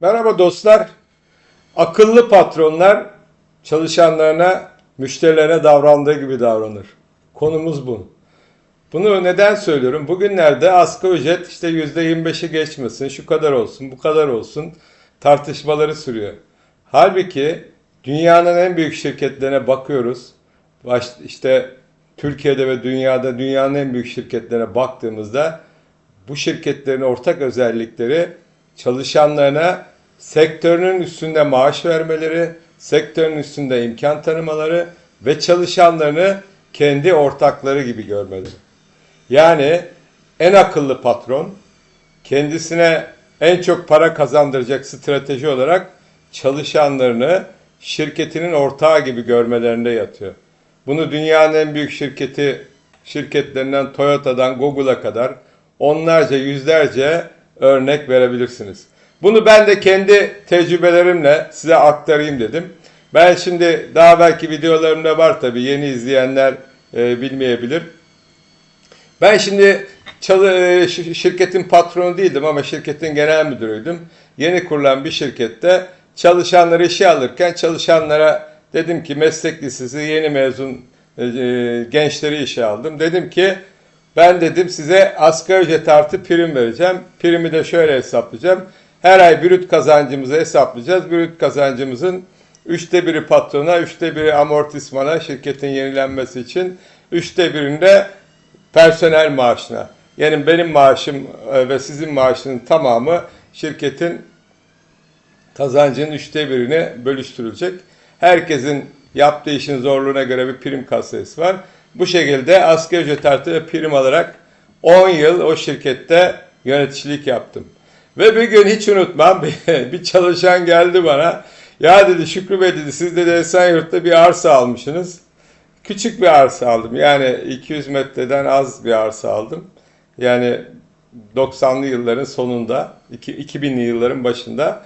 Merhaba dostlar. Akıllı patronlar çalışanlarına, müşterilerine davrandığı gibi davranır. Konumuz bu. Bunu neden söylüyorum? Bugünlerde asgari ücret işte %25'i geçmesin, şu kadar olsun, bu kadar olsun tartışmaları sürüyor. Halbuki dünyanın en büyük şirketlerine bakıyoruz. Baş, işte Türkiye'de ve dünyada dünyanın en büyük şirketlerine baktığımızda bu şirketlerin ortak özellikleri çalışanlarına sektörünün üstünde maaş vermeleri, sektörün üstünde imkan tanımaları ve çalışanlarını kendi ortakları gibi görmeleri. Yani en akıllı patron kendisine en çok para kazandıracak strateji olarak çalışanlarını şirketinin ortağı gibi görmelerinde yatıyor. Bunu dünyanın en büyük şirketi şirketlerinden Toyota'dan Google'a kadar onlarca yüzlerce örnek verebilirsiniz. Bunu ben de kendi tecrübelerimle size aktarayım dedim. Ben şimdi daha belki videolarımda var tabii yeni izleyenler e, bilmeyebilir. Ben şimdi çalı, e, şi- şirketin patronu değildim ama şirketin genel müdürüydüm. Yeni kurulan bir şirkette çalışanları işe alırken çalışanlara dedim ki meslek lisesi yeni mezun e, e, gençleri işe aldım. Dedim ki ben dedim size asgari ücret artı prim vereceğim. Primi de şöyle hesaplayacağım. Her ay brüt kazancımızı hesaplayacağız. Brüt kazancımızın üçte biri patrona, üçte biri amortismana şirketin yenilenmesi için, üçte birinde personel maaşına. Yani benim maaşım e, ve sizin maaşının tamamı şirketin kazancının üçte birine bölüştürülecek. Herkesin yaptığı işin zorluğuna göre bir prim kasası var. Bu şekilde asgari ücret artı prim alarak 10 yıl o şirkette yöneticilik yaptım. Ve bir gün hiç unutmam bir, çalışan geldi bana. Ya dedi Şükrü Bey dedi siz dedi Esenyurt'ta bir arsa almışsınız. Küçük bir arsa aldım. Yani 200 metreden az bir arsa aldım. Yani 90'lı yılların sonunda, iki- 2000'li yılların başında.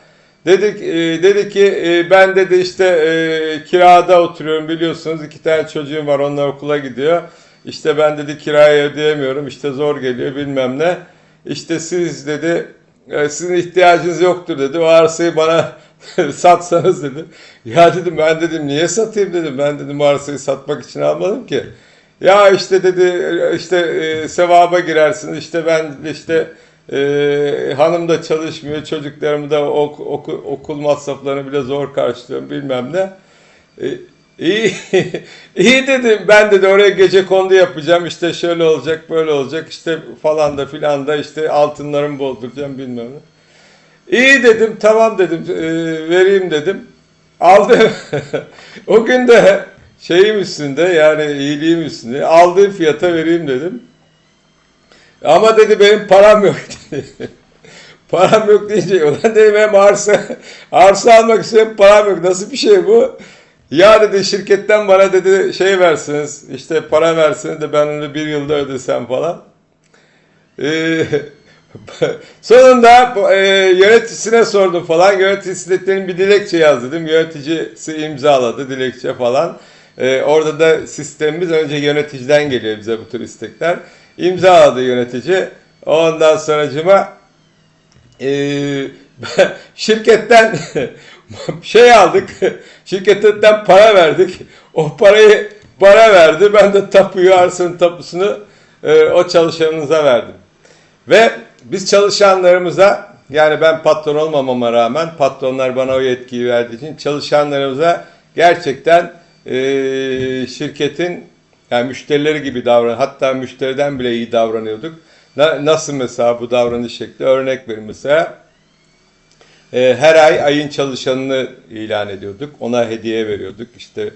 Dedik, e, dedi ki e, ben dedi işte e, kirada oturuyorum biliyorsunuz iki tane çocuğum var onlar okula gidiyor. İşte ben dedi kirayı ödeyemiyorum işte zor geliyor bilmem ne. İşte siz dedi e, sizin ihtiyacınız yoktur dedi o arsayı bana satsanız dedi. Ya dedim ben dedim niye satayım dedim ben dedim bu arsayı satmak için almadım ki. Ya işte dedi işte e, sevaba girersiniz işte ben işte e, hanım da çalışmıyor çocuklarımı da ok, oku- okul masraflarını bile zor karşılıyorum bilmem ne. E, iyi, iyi dedim ben dedi oraya gece kondu yapacağım işte şöyle olacak böyle olacak işte falan da filan da işte altınlarımı bozduracağım bilmem ne. İyi dedim tamam dedim e, vereyim dedim. Aldım. o gün de şeyim üstünde yani iyiliğim üstünde aldığım fiyata vereyim dedim. Ama dedi benim param yok dedi. param yok deyince ulan dedim hem arsa, arsa almak istiyorum param yok. Nasıl bir şey bu? Ya dedi şirketten bana dedi şey versiniz işte para versiniz de ben onu bir yılda ödesem falan. Ee, sonunda e, yöneticisine sordum falan. Yöneticisi de benim bir dilekçe yaz dedim. Yöneticisi imzaladı dilekçe falan. Ee, orada da sistemimiz önce yöneticiden geliyor bize bu tür istekler. İmzaladı yönetici. Ondan sonracıma e, şirketten şey aldık. Şirketten para verdik. O parayı bana verdi. Ben de tapuyu, arsanın tapusunu e, o çalışanımıza verdim. Ve biz çalışanlarımıza yani ben patron olmamama rağmen patronlar bana o yetkiyi verdiği için çalışanlarımıza gerçekten e, şirketin yani müşterileri gibi davran hatta müşteriden bile iyi davranıyorduk. Na- nasıl mesela bu davranış şekli örnek verin mesela. E, her ay ayın çalışanını ilan ediyorduk. Ona hediye veriyorduk. İşte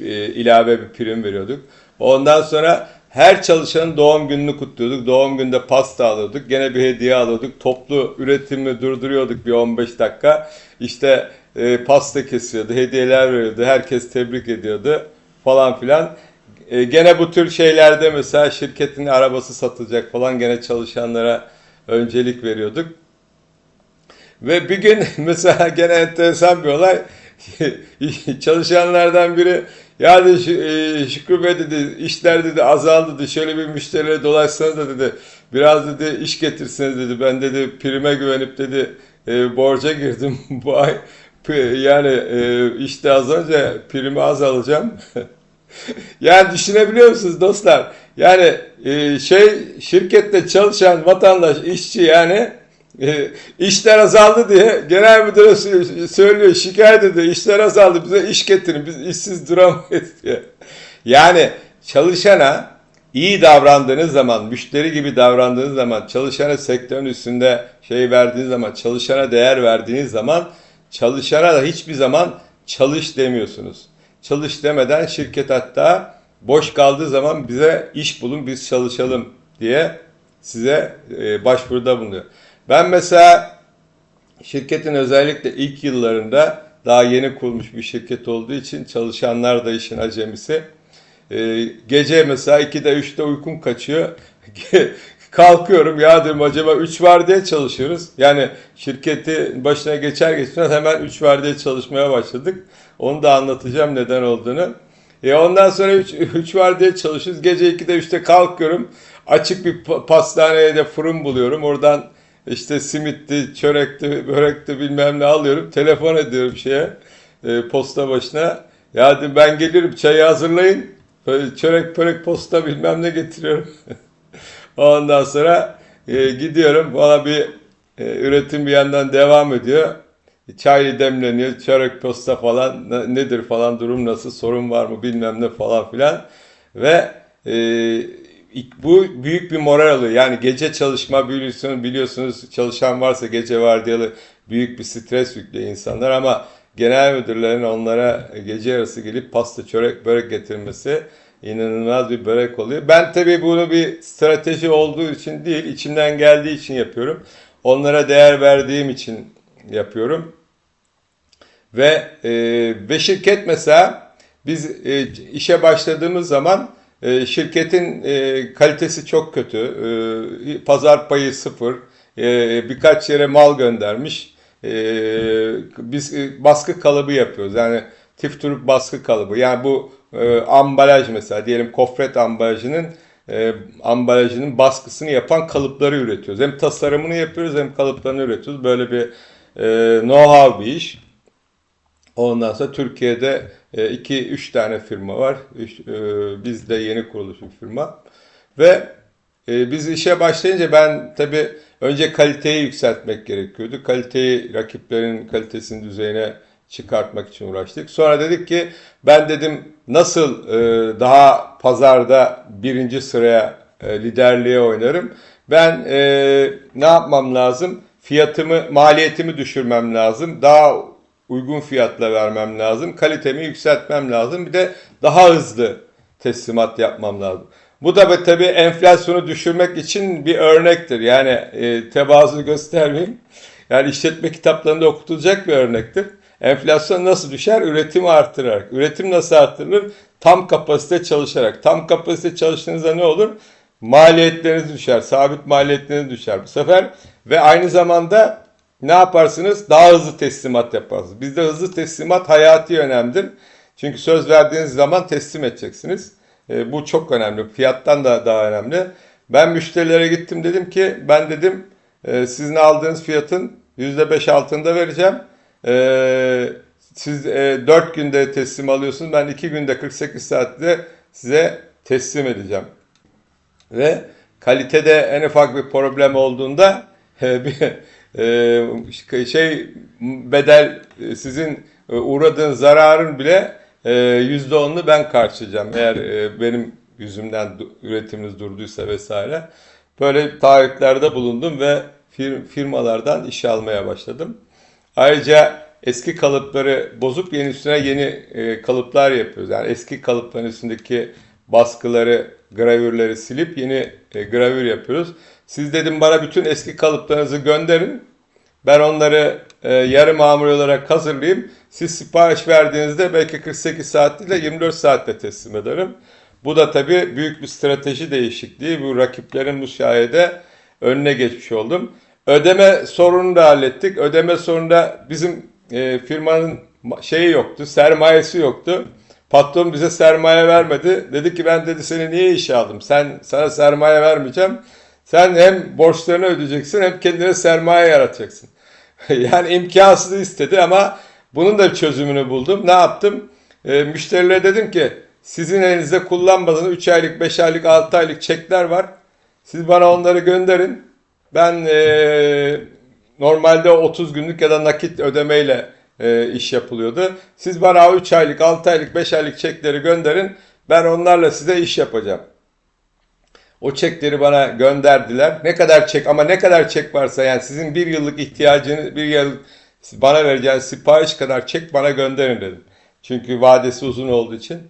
e, ilave bir prim veriyorduk. Ondan sonra her çalışanın doğum gününü kutluyorduk. Doğum günde pasta alıyorduk. Gene bir hediye alıyorduk. Toplu üretimi durduruyorduk bir 15 dakika. İşte e, pasta kesiyordu, hediyeler veriyordu. Herkes tebrik ediyordu falan filan. E, gene bu tür şeylerde mesela şirketin arabası satılacak falan gene çalışanlara öncelik veriyorduk. Ve bir gün mesela gene enteresan bir olay. Çalışanlardan biri ya dedi e, Şükrü Bey dedi işler dedi azaldı dedi şöyle bir müşterilere dolaşsanız da dedi biraz dedi iş getirseniz dedi ben dedi prime güvenip dedi e, borca girdim. Bu ay yani e, işte az önce primi az alacağım. yani düşünebiliyor musunuz dostlar? Yani e, şey şirkette çalışan vatandaş, işçi yani e, işler azaldı diye genel müdüre sö- söylüyor, şikayet ediyor. İşler azaldı bize iş getirin, biz işsiz duramayız diye. Yani çalışana iyi davrandığınız zaman, müşteri gibi davrandığınız zaman, çalışana sektörün üstünde şey verdiğiniz zaman, çalışana değer verdiğiniz zaman, çalışana da hiçbir zaman çalış demiyorsunuz. Çalış demeden şirket hatta boş kaldığı zaman bize iş bulun biz çalışalım diye size e, başvuruda bulunuyor. Ben mesela şirketin özellikle ilk yıllarında daha yeni kurulmuş bir şirket olduğu için çalışanlar da işin acemisi. Ee, gece mesela 2'de 3'te uykum kaçıyor. Kalkıyorum ya diyorum acaba 3 var diye çalışıyoruz. Yani şirketi başına geçer geçmez hemen 3 var diye çalışmaya başladık. Onu da anlatacağım neden olduğunu. E ondan sonra 3 var diye çalışıyoruz. Gece 2'de 3'te kalkıyorum. Açık bir pa- pastaneye de fırın buluyorum. Oradan işte simitti, çörekti, börekti bilmem ne alıyorum. Telefon ediyorum şeye, e, posta başına. Ya dedim ben gelirim çayı hazırlayın. Böyle çörek pörek posta bilmem ne getiriyorum. Ondan sonra e, gidiyorum. Valla bir e, üretim bir yandan devam ediyor. Çay demleniyor, çörek posta falan ne- nedir falan durum nasıl, sorun var mı bilmem ne falan filan. Ve e, bu büyük bir moral alıyor. Yani gece çalışma biliyorsunuz, biliyorsunuz çalışan varsa gece vardiyalı büyük bir stres yüklüyor insanlar ama genel müdürlerin onlara gece yarısı gelip pasta, çörek, börek getirmesi inanılmaz bir börek oluyor. Ben tabii bunu bir strateji olduğu için değil, içimden geldiği için yapıyorum. Onlara değer verdiğim için yapıyorum. Ve e, ve şirket mesela biz e, işe başladığımız zaman e, şirketin e, kalitesi çok kötü. E, pazar payı sıfır. E, birkaç yere mal göndermiş. E, biz e, baskı kalıbı yapıyoruz. Yani tifturuk baskı kalıbı. Yani bu e, ambalaj mesela diyelim kofret ambalajının e, ambalajının baskısını yapan kalıpları üretiyoruz. Hem tasarımını yapıyoruz hem kalıplarını üretiyoruz. Böyle bir e, know-how bir iş. Ondan sonra Türkiye'de 2-3 tane firma var. E, Biz de yeni kuruluş bir firma. Ve e, biz işe başlayınca ben tabii önce kaliteyi yükseltmek gerekiyordu. Kaliteyi rakiplerin kalitesinin düzeyine çıkartmak için uğraştık. Sonra dedik ki ben dedim nasıl e, daha pazarda birinci sıraya e, liderliğe oynarım. Ben e, ne yapmam lazım? Fiyatımı, maliyetimi düşürmem lazım. Daha uygun fiyatla vermem lazım. Kalitemi yükseltmem lazım. Bir de daha hızlı teslimat yapmam lazım. Bu da tabii enflasyonu düşürmek için bir örnektir. Yani e, tevazu göstermeyeyim. Yani işletme kitaplarında okutulacak bir örnektir. Enflasyon nasıl düşer? Üretimi artırarak. Üretim nasıl artırılır? Tam kapasite çalışarak. Tam kapasite çalıştığınızda ne olur? Maliyetleriniz düşer. Sabit maliyetleriniz düşer bu sefer. Ve aynı zamanda ne yaparsınız? Daha hızlı teslimat yaparsınız. Bizde hızlı teslimat hayati önemlidir. Çünkü söz verdiğiniz zaman teslim edeceksiniz. E, bu çok önemli. Fiyattan da daha önemli. Ben müşterilere gittim dedim ki ben dedim e, sizin aldığınız fiyatın %5 altında vereceğim. E, siz e, 4 günde teslim alıyorsunuz. Ben 2 günde 48 saatte size teslim edeceğim. Ve kalitede en ufak bir problem olduğunda e, bir e, şey bedel sizin e, uğradığın zararın bile e, yüzde onunu ben karşılayacağım. Eğer e, benim yüzümden üretiminiz durduysa vesaire. Böyle taahhütlerde bulundum ve fir- firmalardan iş almaya başladım. Ayrıca eski kalıpları bozup yeni üstüne yeni e, kalıplar yapıyoruz. Yani eski kalıpların üstündeki baskıları, gravürleri silip yeni e, gravür yapıyoruz. Siz dedim bana bütün eski kalıplarınızı gönderin. Ben onları e, yarı mamul olarak hazırlayayım. Siz sipariş verdiğinizde belki 48 saat de 24 saatte teslim ederim. Bu da tabii büyük bir strateji değişikliği. Bu rakiplerin bu sayede önüne geçmiş oldum. Ödeme sorununu da hallettik. Ödeme sorununda bizim e, firmanın ma- şeyi yoktu, sermayesi yoktu. Patron bize sermaye vermedi. Dedi ki ben dedi seni niye işe aldım? Sen sana sermaye vermeyeceğim. Sen hem borçlarını ödeyeceksin hem kendine sermaye yaratacaksın. yani imkansızı istedi ama bunun da çözümünü buldum. Ne yaptım? E, müşterilere dedim ki sizin elinizde kullanmadığınız 3 aylık, 5 aylık, 6 aylık çekler var. Siz bana onları gönderin. Ben e, normalde 30 günlük ya da nakit ödemeyle e, iş yapılıyordu. Siz bana 3 aylık, 6 aylık, 5 aylık çekleri gönderin. Ben onlarla size iş yapacağım. O çekleri bana gönderdiler. Ne kadar çek ama ne kadar çek varsa yani sizin bir yıllık ihtiyacınız, bir yıl bana vereceğiniz sipariş kadar çek bana gönderin dedim. Çünkü vadesi uzun olduğu için.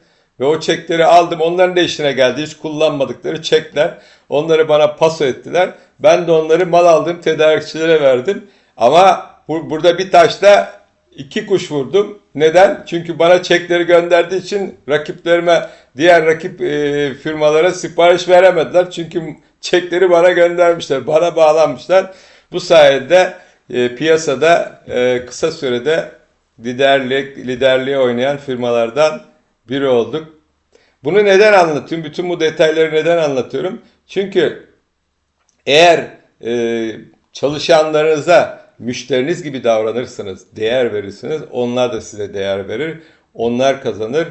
Ve o çekleri aldım. Onların da işine geldi. Hiç kullanmadıkları çekler. Onları bana paso ettiler. Ben de onları mal aldığım tedarikçilere verdim. Ama bu, burada bir taşla iki kuş vurdum. Neden? Çünkü bana çekleri gönderdiği için rakiplerime, diğer rakip e, firmalara sipariş veremediler. Çünkü çekleri bana göndermişler, bana bağlanmışlar. Bu sayede e, piyasada e, kısa sürede liderlik, liderliği oynayan firmalardan biri olduk. Bunu neden anlatıyorum? Bütün bu detayları neden anlatıyorum? Çünkü eğer e, çalışanlarınıza müşteriniz gibi davranırsanız, değer verirsiniz, onlar da size değer verir. Onlar kazanır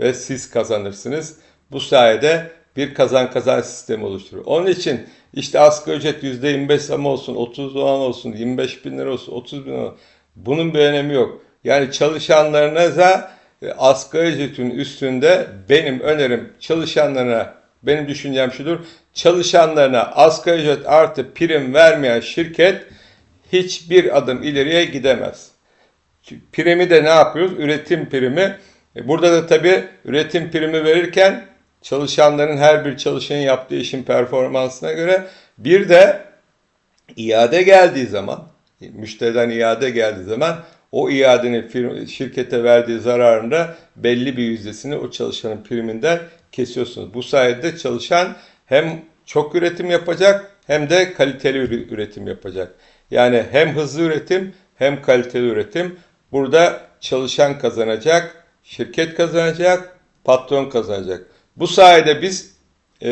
ve siz kazanırsınız. Bu sayede bir kazan kazan sistemi oluşturur. Onun için işte asgari ücret %25 zam olsun, 30 dolar olsun, 25 bin lira olsun, 30 bin lira olsun. Bunun bir önemi yok. Yani çalışanlarınıza e, asgari ücretin üstünde benim önerim çalışanlarına benim düşüncem şudur. Çalışanlarına asgari ücret artı prim vermeyen şirket hiçbir adım ileriye gidemez. Primi de ne yapıyoruz? Üretim primi. E, Burada da tabii üretim primi verirken çalışanların her bir çalışanın yaptığı işin performansına göre bir de iade geldiği zaman, müşteriden iade geldiği zaman o iadenin şirkete verdiği zararında belli bir yüzdesini o çalışanın priminden kesiyorsunuz. Bu sayede çalışan hem çok üretim yapacak hem de kaliteli üretim yapacak. Yani hem hızlı üretim hem kaliteli üretim. Burada çalışan kazanacak, şirket kazanacak, patron kazanacak. Bu sayede biz e,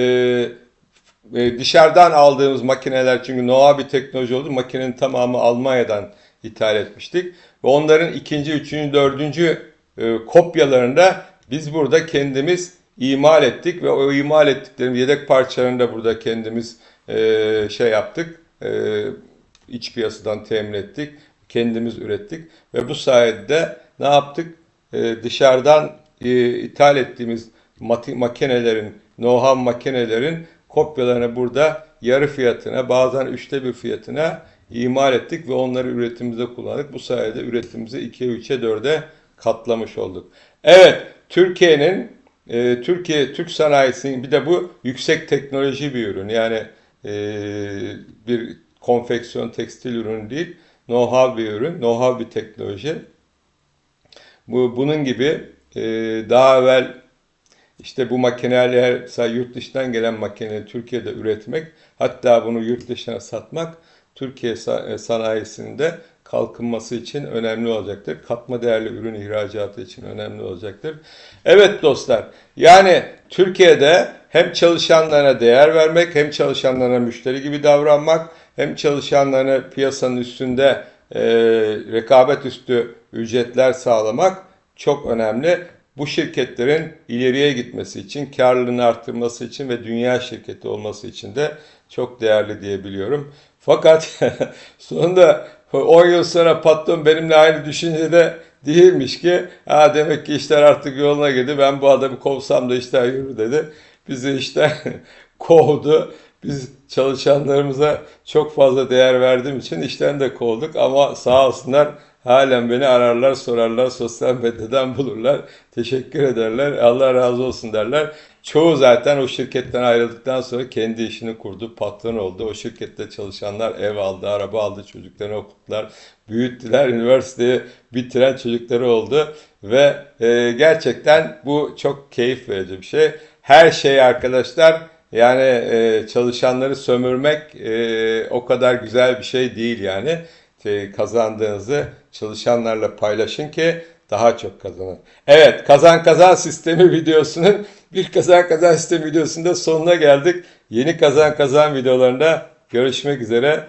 e, dışarıdan aldığımız makineler çünkü Noah bir teknoloji oldu. Makinenin tamamı Almanya'dan ithal etmiştik. Ve onların ikinci, üçüncü, dördüncü e, kopyalarını da biz burada kendimiz imal ettik ve o imal ettiklerimiz yedek parçalarını da burada kendimiz e, şey yaptık. E, iç piyasadan temin ettik. Kendimiz ürettik ve bu sayede ne yaptık? E, dışarıdan e, ithal ettiğimiz makinelerin, know-how makinelerin kopyalarını burada yarı fiyatına, bazen üçte bir fiyatına imal ettik ve onları üretimimizde kullandık. Bu sayede üretimimizi 2'ye, 3'e, 4'e katlamış olduk. Evet, Türkiye'nin e, Türkiye Türk sanayisinin bir de bu yüksek teknoloji bir ürün. Yani e, bir konfeksiyon tekstil ürünü değil, know-how bir ürün, know-how bir teknoloji. Bu bunun gibi e, daha evvel işte bu makineler, mesela yurt dışından gelen makineleri Türkiye'de üretmek, hatta bunu yurt dışına satmak Türkiye e, sanayisinde kalkınması için önemli olacaktır. Katma değerli ürün ihracatı için önemli olacaktır. Evet dostlar, yani Türkiye'de hem çalışanlarına değer vermek, hem çalışanlarına müşteri gibi davranmak, hem çalışanlarına piyasanın üstünde e, rekabet üstü ücretler sağlamak çok önemli. Bu şirketlerin ileriye gitmesi için, karlılığını arttırması için ve dünya şirketi olması için de çok değerli diyebiliyorum. Fakat sonunda 10 yıl sonra patron benimle aynı düşüncede değilmiş ki ha demek ki işler artık yoluna girdi ben bu adamı kovsam da işler yürür dedi. Bizi işte kovdu. Biz çalışanlarımıza çok fazla değer verdiğim için işten de kovduk ama sağ olsunlar halen beni ararlar, sorarlar, sosyal medyadan bulurlar. Teşekkür ederler. Allah razı olsun derler. Çoğu zaten o şirketten ayrıldıktan sonra kendi işini kurdu, patron oldu. O şirkette çalışanlar ev aldı, araba aldı, çocuklarını okuttular, büyüttüler, üniversiteyi bitiren çocukları oldu. Ve e, gerçekten bu çok keyif verici bir şey. Her şey arkadaşlar yani e, çalışanları sömürmek e, o kadar güzel bir şey değil yani. E, kazandığınızı çalışanlarla paylaşın ki daha çok kazanın. Evet kazan kazan sistemi videosunun bir kazan kazan sistemi videosunda sonuna geldik. Yeni kazan kazan videolarında görüşmek üzere.